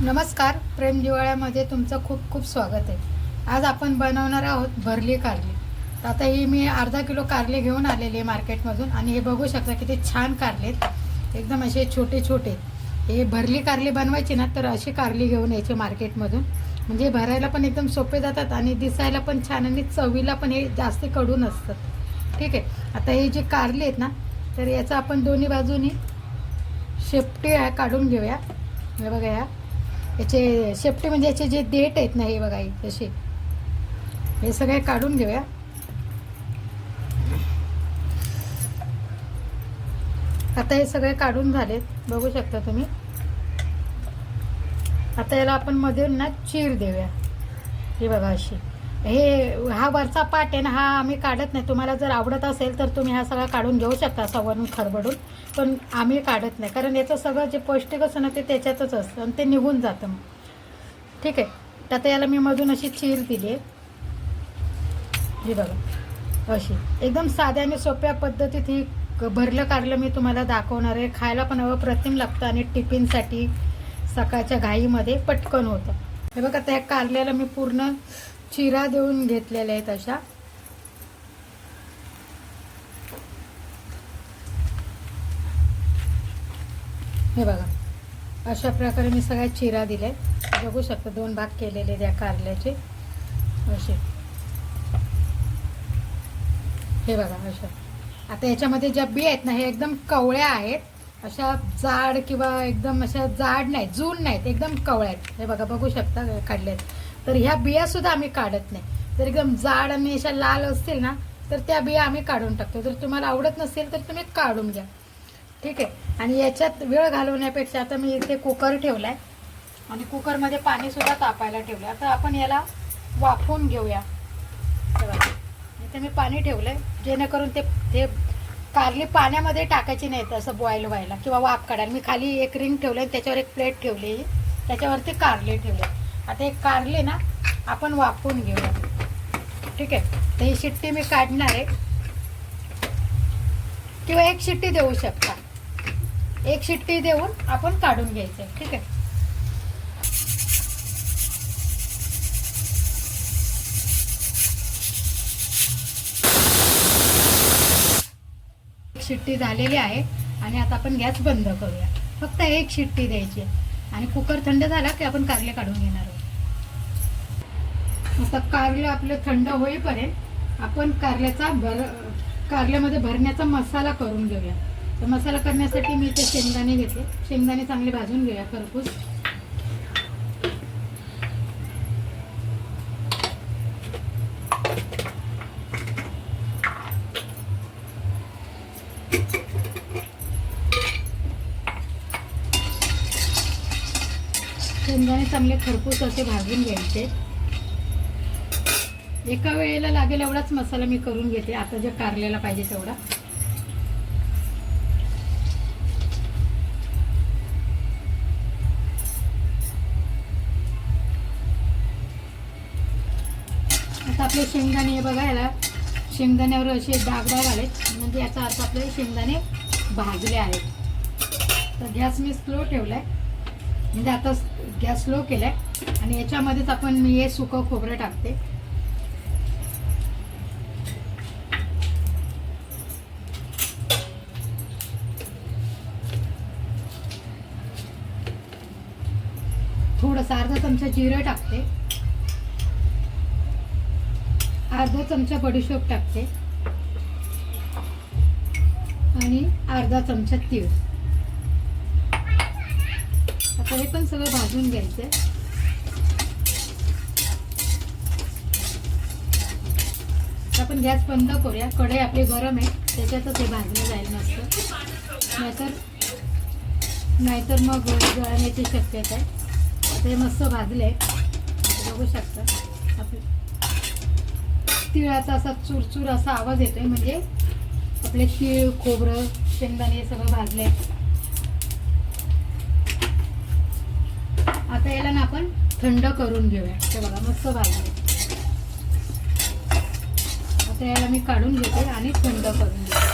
नमस्कार प्रेम दिवाळ्यामध्ये तुमचं खूप खूप स्वागत आहे. आज आपण बनवणार आहोत भरली कारली. तर आता ही मी अर्धा किलो कारले घेऊन आलेली आहे मार्केटमधून आणि हे बघू शकता किती छान कारले आहेत. एकदम असे छोटे छोटे. हे भरली कारली बनवायची ना तर अशी कारली घेऊन यायची मार्केटमधून. म्हणजे भरायला पण एकदम सोपे जातात आणि दिसायला पण छान आणि चवीला पण हे जास्त कडून असतात. ठीक आहे आता हे जे कारले आहेत ना तर याचा आपण दोन्ही बाजूनी शेपटी काढून घेऊया. हे बघा या. याचे शेपटे म्हणजे याचे जे देठ आहेत ना हे बघा हे तसे हे सगळे काढून घेऊया. आता हे सगळे काढून झालेत. बघू शकता तुम्ही. आता याला आपण मधून ना चीर देऊया. हे बघा अशी. हे हा वरचा पाट आहे ना हा आम्ही काढत नाही. तुम्हाला जर आवडत असेल तर तुम्ही हा सगळा काढून घेऊ शकता सवरून खरबडून. पण आम्ही काढत नाही. कारण याचं सगळं जे पौष्टिक असतं ना ते त्याच्यातच असतं आणि ते निघून जातं. मग ठीक आहे. तर आता याला मी मधून अशी चीर दिली आहे ही बघा. अशी. एकदम साध्या आणि सोप्या पद्धतीत ही क- भरलं कारलं मी तुम्हाला दाखवणार आहे. खायला पण अप्रतिम लागतं आणि टिफिनसाठी सकाळच्या घाईमध्ये पटकन होतं. हे बघा त्या कारल्याला मी पूर्ण चिरा देऊन घेतलेल्या आहेत अशा. हे बघा अशा प्रकारे मी सगळ्या चिरा दिल्या बघू शकता दोन भाग केलेले त्या कारल्याचे. असे. हे बघा अशा. आता याच्यामध्ये ज्या बी आहेत ना हे एकदम कवळ्या आहेत. अशा जाड किंवा एकदम अशा जाड नाहीत जून नाहीत एकदम कवळ्या आहेत. हे बघा बघू शकता काढल्यात तर ह्या बिया सुद्धा आम्ही काढत नाही. तर एकदम जाड आणि अशा लाल असतील ना तर त्या बिया आम्ही काढून टाकतो. जर तुम्हाला आवडत नसेल तर तुम्ही काढून घ्या. ठीक आहे? आणि याच्यात वेळ घालवण्यापेक्षा आता मी इथे कुकर ठेवलाय. आणि कुकरमध्ये पाणीसुद्धा तापायला ठेवलं आहे आता आपण याला वाफवून घेऊया. इथे मी पाणी ठेवलं आहे जेणेकरून ते ते कारली पाण्यामध्ये टाकायची नाही असं बॉईल व्हायला किंवा वाफ काढायला. मी खाली एक रिंग ठेवले त्याच्यावर एक प्लेट ठेवली त्याच्यावरती कारले ठेवले आता एक कारले ना आपण वापरून घेऊया ठीक आहे? तर ही शिट्टी मी काढणार आहे. किंवा एक शिट्टी देऊ शकता. एक शिट्टी देऊन आपण काढून घ्यायचं आहे. ठीक आहे? एक शिट्टी झालेली आहे आणि आता आपण गॅस बंद करूया. फक्त एक शिट्टी द्यायची आहे. आणि कुकर थंड झाला की आपण कारले काढून घेणार आहोत. आता कारलं आपलं थंड होईपर्यंत आपण कारल्याचा भर कारल्यामध्ये भरण्याचा मसाला करून घेऊया. तर मसाला करण्यासाठी मी ते शेंगदाणे घेते. शेंगदाणे चांगले भाजून घेऊया खरपूस. शेंगदाणे चांगले खरपूस असे भाजून घ्यायचे. एका वेळेला लागेल एवढाच मसाला मी करून घेते. आता जे कारल्याला पाहिजे तेवढा. आता आपले शेंगदाणे हे बघायला शेंगदाण्यावर असे डाग डाग आलेत. म्हणजे याचा अर्थ आपले शेंगदाणे भाजले आहेत. तर गॅस मी स्लो ठेवलाय. म्हणजे आता गॅस स्लो केलाय. आणि याच्यामध्येच आपण मी हे सुकं खोबरं टाकते. थोडंसं अर्धा चमचा जिरं टाकते. अर्धा चमचा बडीशोप टाकते. आणि अर्धा चमचा तीळ. आता हे पण सगळं भाजून घ्यायचं आहे आपण गॅस बंद करूया. कढई आपली गरम आहे. त्याच्यातच हे भाजलं जाईल मस्त. नाहीतर नाहीतर मग जळण्याची शक्यता आहे. आता हे मस्त भाजले. बघू शकता. आपलं तिळाचा असा चुरचूर असा आवाज येतोय म्हणजे आपले तीळ खोबरं शेंगदाणे हे सगळं भाजले. आता याला ना आपण थंड करून घेऊया. ते बघा मस्त भाजले. आता याला मी काढून घेते आणि थंड करून घेते.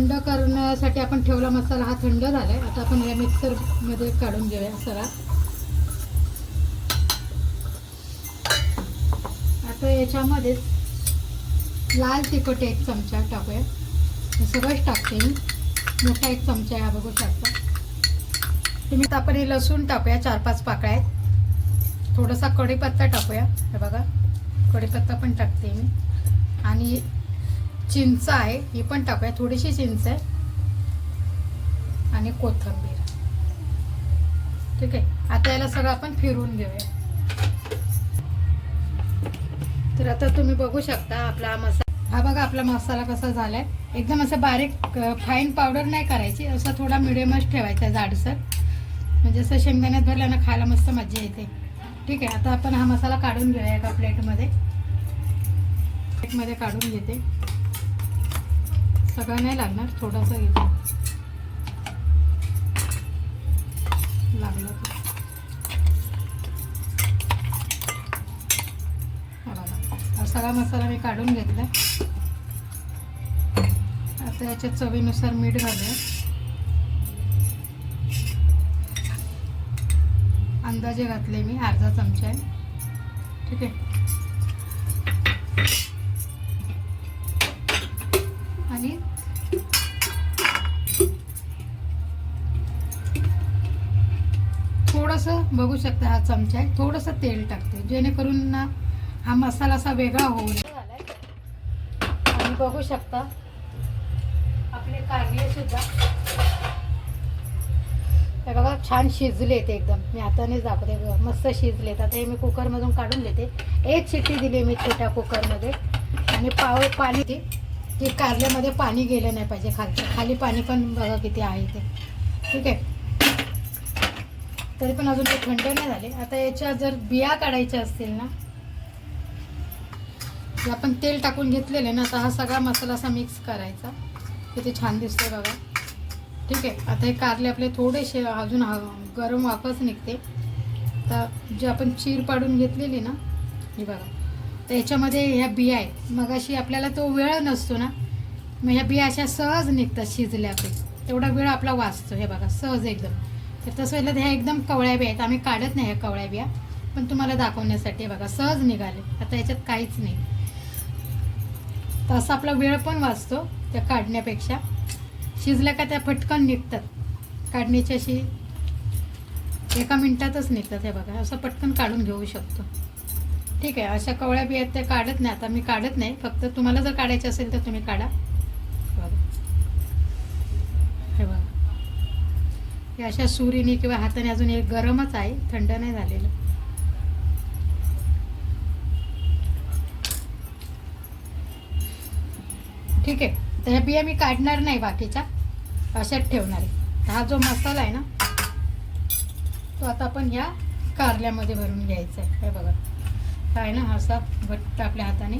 थंड करण्यासाठी आपण ठेवला मसाला हा थंड झाला आहे आता आपण या मिक्सरमध्ये काढून घेऊया सगळा आता याच्यामध्ये लाल तिखट एक चमचा टाकूया. हे सगळंच टाकते मी. मोठा एक चमचा या हा बघू शकता. तुम्ही तर आपण हे लसूण टाकूया चार पाच पाकळ्या आहेत. थोडासा कढीपत्ता टाकूया. हे बघा कढीपत्ता पण टाकते मी. आणि चिंच आहे ही पण टाकूया. थोडीशी चिंच आहे. आणि कोथिंबीर. ठीक आहे. आता याला सगळं आपण फिरून घेऊया. तर आता तुम्ही बघू शकता आपला हा मसाला हा बघा आपला मसाला कसा झालाय. एकदम असं बारीक फाईन पावडर नाही करायची. असा थोडा मिडियमच ठेवायचा जाडसर. म्हणजे असं शेंगदाण्यात भरल्यानं खायला मस्त मजा येते. ठीक आहे. आता आपण हा मसाला काढून घेऊया एका प्लेटमध्ये प्लेटमध्ये काढून घेते. सगळं नाही लागणार थोडासा घेतो. लागलं तर. सगळा मसाला मी काढून घेतला आता याच्या चवीनुसार मीठ घालूया. अंदाजे घातले मी अर्धा चमचा आहे. ठीक आहे? बघू शकता हा चमचा आहे. थोडंसं तेल टाकते. जेणेकरून ना हा मसाला असा वेगळा होऊ नये. आणि बघू शकता आपले कारले सुद्धा. हे बघा छान शिजले ते एकदम. मी हातानेच दाखवते मस्त शिजलेत. आता हे मी कुकरमधून काढून देते एक शिट्टी दिली मी छोट्या कुकरमध्ये. आणि पाव पाणी ती की कारल्यामध्ये पाणी गेलं नाही पाहिजे खालचं. खाली पाणी पण बघा किती आहे ते. ठीक आहे? तरी पण अजून ते थंड नाही झाले. आता याच्या जर बिया काढायच्या असतील ना आपण तेल टाकून घेतलेले ना आता हा सगळा मसाला असा मिक्स करायचा. किती छान दिसतोय बघा. ठीक आहे आता हे कारले आपले थोडेसे अजून हा गरम वाफच निघते. तर जे आपण चीर पाडून घेतलेली ना ही बघा. तर याच्यामध्ये ह्या बिया आहेत. मग अशी आपल्याला तो वेळ नसतो ना मग ह्या बिया अशा सहज निघतात शिजल्या तेवढा वेळ आपला वाचतो हे बघा सहज एकदम. तर तसं वेळेला ह्या एकदम कवळ्या बिया आहेत. आम्ही काढत नाही ह्या कवळ्या बिया. पण तुम्हाला दाखवण्यासाठी हे बघा सहज निघाले. आता याच्यात काहीच नाही. तर असा आपला वेळ पण वाचतो त्या काढण्यापेक्षा. शिजल्या का त्या पटकन निघतात. काढण्याची अशी एका मिनटातच निघतात हे बघा. असं पटकन काढून घेऊ शकतो. ठीक आहे अशा कवळ्या बिया त्या काढत नाही. आता मी काढत नाही. फक्त तुम्हाला जर काढायचे असेल तर तुम्ही काढा. हे अशा सुरीने किंवा हाताने अजून एक गरमच आहे थंड नाही झालेलं. ठीक आहे तर ह्या बिया मी काढणार नाही बाकीच्या. अशाच ठेवणार आहे. तर हा जो मसाला आहे ना तो आता आपण ह्या कारल्यामध्ये भरून घ्यायचा आहे. हे बघा. काय आहे ना असा घट्ट आपल्या हाताने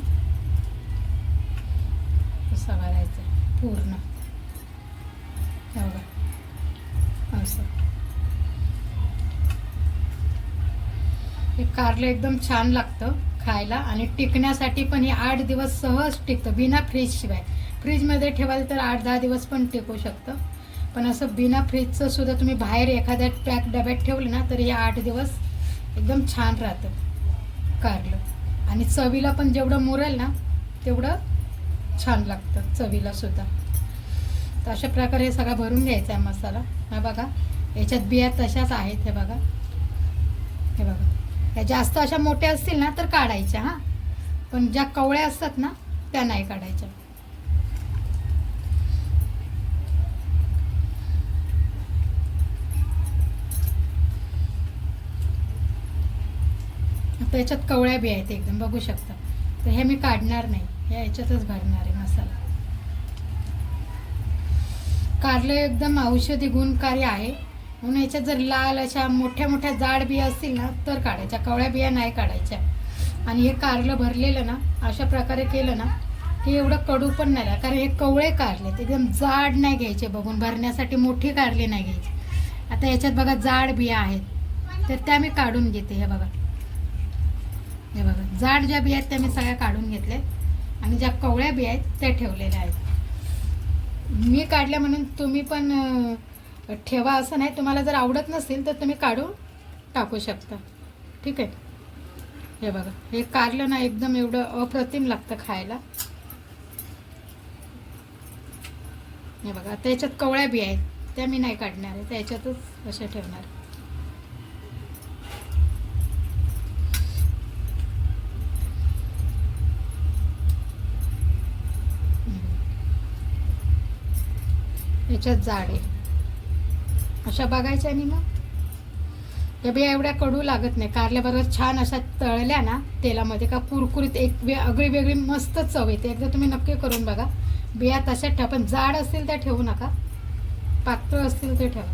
असा भरायचा आहे पूर्ण. हे बघा. असं हे कारलं एकदम छान लागतं खायला आणि टिकण्यासाठी पण हे आठ दिवस सहज टिकतं बिना फ्रीजशिवाय फ्रीजमध्ये ठेवाल तर आठ दहा दिवस पण टिकू शकतं. पण असं बिना फ्रीजचं सुद्धा तुम्ही बाहेर एखाद्या पॅक डब्यात ठेवलं ना तर हे आठ दिवस एकदम छान राहतं कारलं. आणि चवीला पण जेवढं मुरेल ना तेवढं छान लागतं चवीला सुद्धा. तर अशा प्रकारे हे सगळा भरून घ्यायचा आहे मसाला. हा बघा याच्यात बिया तशाच आहेत हे बघा. हे बघा. या जास्त अशा मोठ्या असतील ना तर काढायच्या हां. पण ज्या कवळ्या असतात ना त्या नाही काढायच्या. आता याच्यात कवळ्या बिया आहेत एकदम बघू शकता. तर हे मी काढणार नाही. या याच्यातच भरणार आहे मसाला. कारलं एकदम औषधी गुणकारी आहे. म्हणून याच्यात जर लाल अशा मोठ्या मोठ्या जाड बिया असतील ना तर काढायच्या. कवळ्या बिया नाही काढायच्या. आणि हे कारलं भरलेलं ना अशा प्रकारे केलं ना की एवढं कडू पण नाही लागत. कारण हे कवळे कारले एकदम जाड नाही घ्यायचे बघून. भरण्यासाठी मोठी कारले नाही घ्यायची. आता याच्यात बघा जाड बिया आहेत. तर त्या मी काढून घेते. हे बघा. हे बघा. जाड ज्या बिया आहेत त्या मी सगळ्या काढून घेतल्या आणि ज्या कवळ्या बिया आहेत त्या ठेवलेल्या आहेत. मी काढल्या म्हणून तुम्ही पण ठेवा असं नाही. तुम्हाला जर आवडत नसेल तर तुम्ही काढून टाकू शकता. ठीक आहे? हे बघा. हे कारलं ना एकदम एवढं अप्रतिम लागतं खायला. हे बघा. त्याच्यात कवळ्या बी आहेत. त्या मी नाही काढणार आहे. त्याच्यातच अशा ठेवणार त्याच्यात जाड आहे अशा बघायच्या आणि मग? त्या बिया एवढ्या कडू लागत नाही. कारल्याबरोबर छान अशा तळल्या ना तेलामध्ये का कुरकुरीत एक वे आगळी वेगळी मस्त चव येते. एकदा तुम्ही नक्की करून बघा. बिया तशा ठेवा पण जाड असतील त्या ठेवू नका. पातळ असतील ते ठेवा.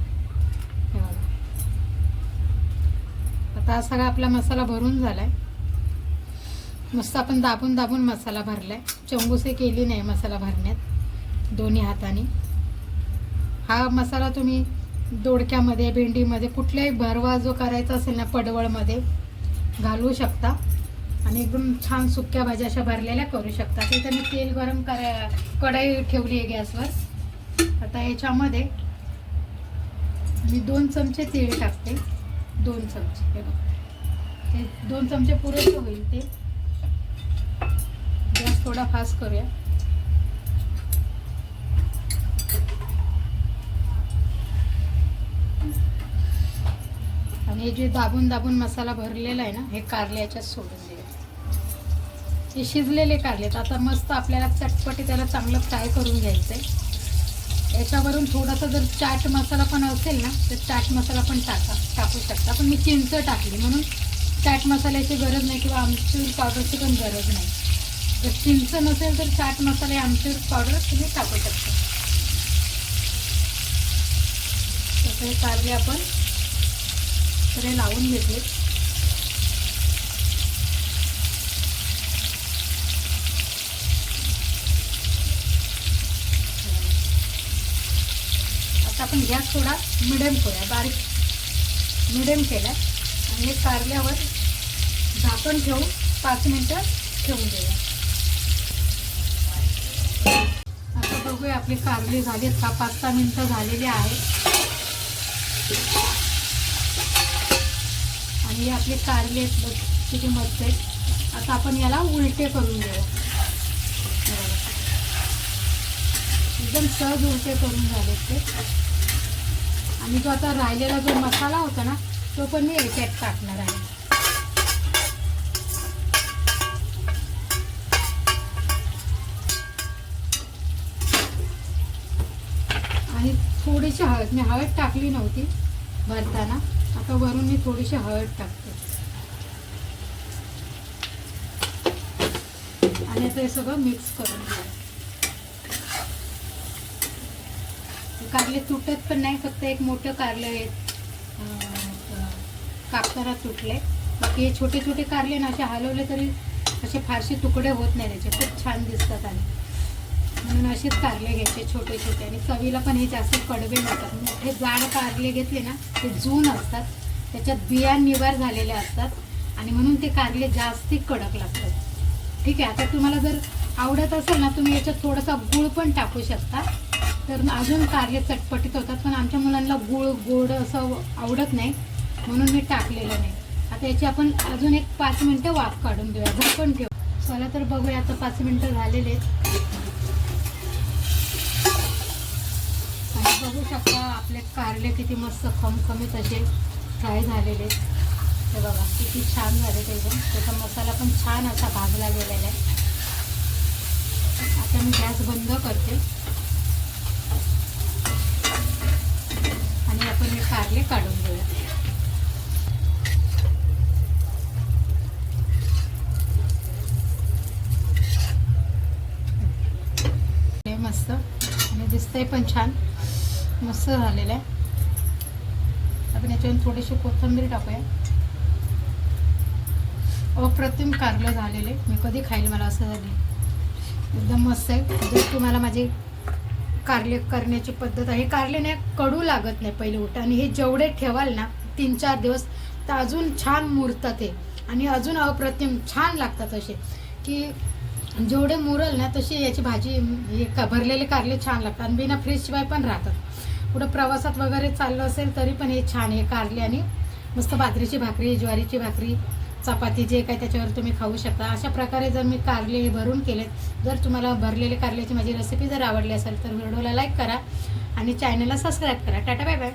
आता हा सगळा आपला मसाला भरून झालाय. मस्त आपण दाबून दाबून मसाला भरलाय. चंबुसे केली नाही मसाला भरण्यात. दोन्ही हाताने. हा मसाला तुम्ही दोडक्यामध्ये भेंडीमध्ये कुठल्याही भरवा जो करायचा असेल ना पडवळमध्ये घालवू शकता. आणि एकदम छान सुक्या भाज्या अशा भरलेल्या करू शकता. तिथे मी तेल गरम करा कढई ठेवली आहे गॅसवर. आता याच्यामध्ये मी दोन चमचे तेल टाकते. दोन चमचे हे बघा. ते दोन चमचे पुरेसे होईल ते. गॅस थोडा फास्ट करूया. आणि हे जे दाबून दाबून मसाला भरलेला आहे ना हे कारल्याच्यात सोडून द्या हे शिजलेले कारलेत आता मस्त आपल्याला चटपटी त्याला चांगलं फ्राय करून घ्यायचं आहे याच्यावरून थोडासा जर चाट मसाला पण असेल ना तर चाट मसाला पण टाका टाकू शकता. पण मी चिंच टाकली म्हणून चाट मसाल्याची गरज नाही किंवा आमचूर पावडरची पण गरज नाही. जर चिंच नसेल तर चाट मसाले आमचूर पावडर तुम्ही टाकू शकता. तसं हे कारले आपण सगळे लावून घेते. आता आपण गॅस थोडा मिडियम करूया बारीक मिडियम केला. आणि हे कारल्यावर झाकण ठेवून पाच मिनटं ठेवून देऊया. आता बघूया आपले कारले झालेत का पाच सहा मिनटं झालेले आहेत. आणि हे आपले कारले आहेत बघ किती मस्त आहेत. आता आपण याला उलटे करून घेऊ. एकदम सहज उलटे करून झाले ते. आणि जो आता राहिलेला जो मसाला होता ना तो पण मी याच्यात टाकणार आहे. आणि थोडीशी हळद मी हळद टाकली नव्हती भरताना. आता वरून मी थोडीशी हळद टाकते. आणि आता हे सगळं मिक्स करून घेऊ. कारले तुटत पण नाही फक्त एक मोठं कारलं आहे. कापताना तुटले बाकी हे छोटे छोटे कारले ना असे हलवले तरी असे फारसे तुकडे होत नाही त्याचे. खूप छान दिसतात आणि. म्हणून असेच कारले घ्यायचे छोटे छोटे आणि चवीला पण हे जास्त कडवे नसतात. मोठे जाड कारले घेतले ना ते जून असतात. त्याच्यात बिया निवार झालेल्या असतात. आणि म्हणून ते कारले जास्ती कडक लागतात. ठीक आहे आता तुम्हाला जर आवडत असेल ना तुम्ही याच्यात थोडासा गुळ पण टाकू शकता. तर अजून कारले चटपटीत होतात पण आमच्या मुलांना गुळ गोड असं आवडत नाही. म्हणून मी टाकलेलं नाही. आता याची आपण अजून एक पाच मिनटं वाफ काढून देऊया. झाकण ठेव. चला तर बघूया आता पाच मिनटं झालेले आहेत आणि बघू शकता आपले कारले किती मस्त खमखमीत असे फ्राय झालेले. ते बघा किती छान झाले ते त्याचा मसाला पण छान असा भाजला गेलेला आहे. आता मी गॅस बंद करते. आणि आपण हे कारले काढून घेऊया. हे मस्त. आणि दिसतंय पण छान. मस्त झालेलं आहे. आपण याच्यावर थोडीशी कोथिंबीर टाकूया. अप्रतिम कारलं झालेले. मी कधी खाईल मला असं झाले एकदम मस्त आहे. जर तुम्हाला माझी कारले करण्याची पद्धत आहे. हे कारले नाही कडू लागत नाही पहिले उठ आणि हे जेवढे ठेवाल ना तीन चार दिवस तर अजून छान मुरतात हे. आणि अजून अप्रतिम छान लागतात असे. की जेवढे मुरल ना तशी याची भाजी हे का- भरलेले कारले छान लागतात. आणि बिना फ्रीजशिवाय पण राहतात. कुठं प्रवासात वगैरे चाललं असेल तरी पण हे छान हे कारली आणि मस्त बाजरीची भाकरी ज्वारीची भाकरी चपाती जे काय त्याच्यावर तुम्ही खाऊ शकता. अशा प्रकारे जर मी कारले हे भरून केलेत जर तुम्हाला भरलेले कारल्याची माझी रेसिपी जर आवडली असेल तर व्हिडिओला लाईक करा आणि चॅनलला सबस्क्राईब करा. Tata bye bye